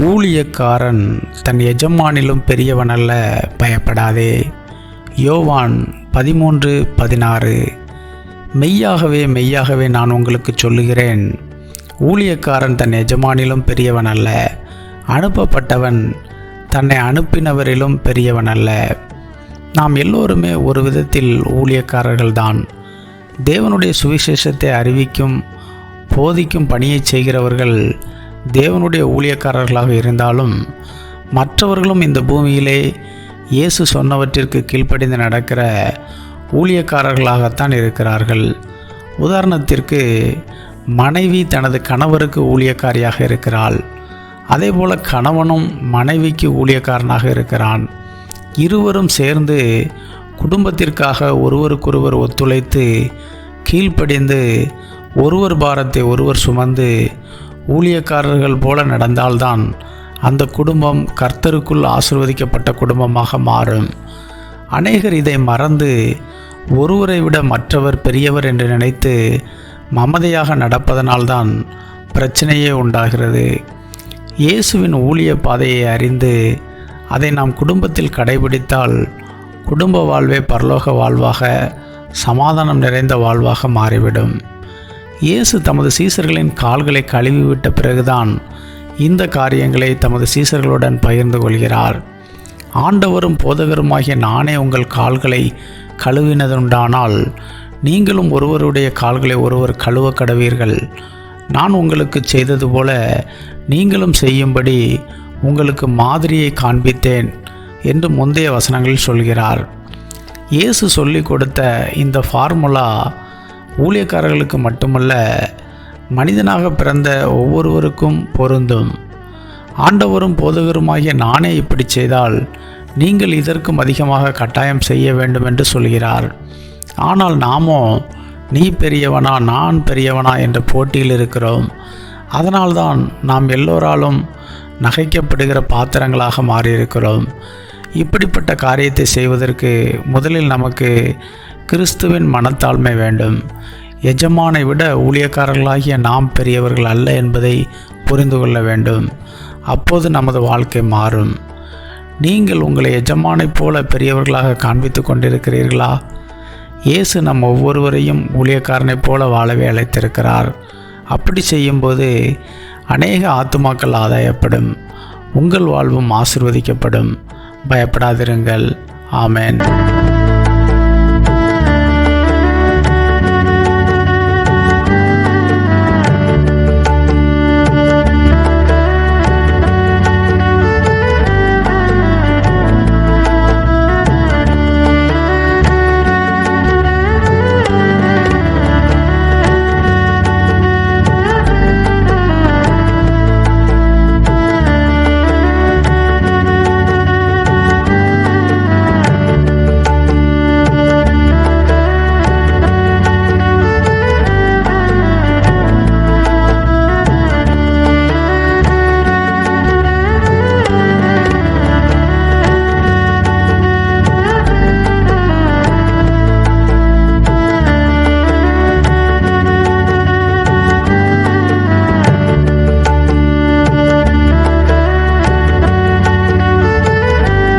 ஊழியக்காரன் தன் எஜமானிலும் பெரியவன் அல்ல பயப்படாதே. யோவான் பதிமூன்று பதினாறு. மெய்யாகவே மெய்யாகவே நான் உங்களுக்கு சொல்லுகிறேன். ஊழியக்காரன் தன் எஜமானிலும் பெரியவன் அல்ல அனுப்பப்பட்டவன் தன்னை அனுப்பினவரிலும் பெரியவன் அல்ல. நாம் எல்லோருமே ஒரு விதத்தில் ஊழியக்காரர்கள்தான். தேவனுடைய சுவிசேஷத்தை அறிவிக்கும் போதிக்கும் பணியை செய்கிறவர்கள் தேவனுடைய ஊழியக்காரர்களாக இருந்தாலும் மற்றவர்களும் இந்த பூமியிலே இயேசு சொன்னவற்றிற்கு கீழ்ப்படிந்து நடக்கிற ஊழியக்காரர்களாகத்தான் இருக்கிறார்கள். உதாரணத்திற்கு மனைவி தனது கணவருக்கு ஊழியக்காரியாக இருக்கிறாள். அதேபோல் கணவனும் மனைவிக்கு ஊழியக்காரனாக இருக்கிறான். இருவரும் சேர்ந்து குடும்பத்திற்காக ஒருவருக்கொருவர் ஒத்துழைத்து கீழ்ப்படிந்து ஒருவர் பாரத்தை ஒருவர் சுமந்து ஊழியக்காரர்கள் போல நடந்தால்தான் அந்த குடும்பம் கர்த்தருக்குள் ஆசிர்வதிக்கப்பட்ட குடும்பமாக மாறும். அநேகர் இதை மறந்து ஒருவரை விட மற்றவர் பெரியவர் என்று நினைத்து மமதையாக நடப்பதனால்தான் பிரச்சனையே உண்டாகிறது. இயேசுவின் ஊழிய பாதையை அறிந்து அதை நாம் குடும்பத்தில் கடைபிடித்தால் குடும்ப வாழ்வே பரலோக வாழ்வாக சமாதானம் நிறைந்த வாழ்வாக மாறிவிடும். இயேசு தமது சீசர்களின் கால்களை கழுவிவிட்ட பிறகுதான் இந்த காரியங்களை தமது சீசர்களுடன் பகிர்ந்து கொள்கிறார். ஆண்டவரும் போதகருமாகிய நானே உங்கள் கால்களை கழுவினதுண்டானால் நீங்களும் ஒருவருடைய கால்களை ஒருவர் கழுவ கடவீர்கள். நான் உங்களுக்கு செய்தது போல நீங்களும் செய்யும்படி உங்களுக்கு மாதிரியை காண்பித்தேன் என்று முந்தைய வசனங்களில் சொல்கிறார். இயேசு சொல்லிக் கொடுத்த இந்த ஃபார்முலா ஊழியக்காரர்களுக்கு மட்டுமல்ல மனிதனாக பிறந்த ஒவ்வொருவருக்கும் பொருந்தும். ஆண்டவரும் போதகருமாகிய நானே இப்படி செய்தால் நீங்கள் இதற்கும் அதிகமாக கட்டாயம் செய்ய வேண்டும் என்று சொல்கிறார். ஆனால் நாமோ நீ பெரியவனா நான் பெரியவனா என்ற போட்டியில் இருக்கிறோம். அதனால்தான் நாம் எல்லோராலும் நகைக்கப்படுகிற பாத்திரங்களாக மாறியிருக்கிறோம். இப்படிப்பட்ட காரியத்தை செய்வதற்கு முதலில் நமக்கு கிறிஸ்துவின் மனத்தாழ்மை வேண்டும். எஜமானை விட ஊழியக்காரர்களாகிய நாம் பெரியவர்கள் அல்ல என்பதை புரிந்து கொள்ள வேண்டும். அப்போது நமது வாழ்க்கை மாறும். நீங்கள் உங்களை எஜமானைப் போல பெரியவர்களாக காண்பித்து கொண்டிருக்கிறீர்களா? இயேசு நம் ஒவ்வொருவரையும் ஊழியக்காரனைப் போல வாழவே அழைத்திருக்கிறார். அப்படி செய்யும்போது அநேக ஆத்துமாக்கள் ஆதாயப்படும். உங்கள் வாழ்வும் ஆசிர்வதிக்கப்படும். பயப்படாதிருங்கள். ஆமேன்.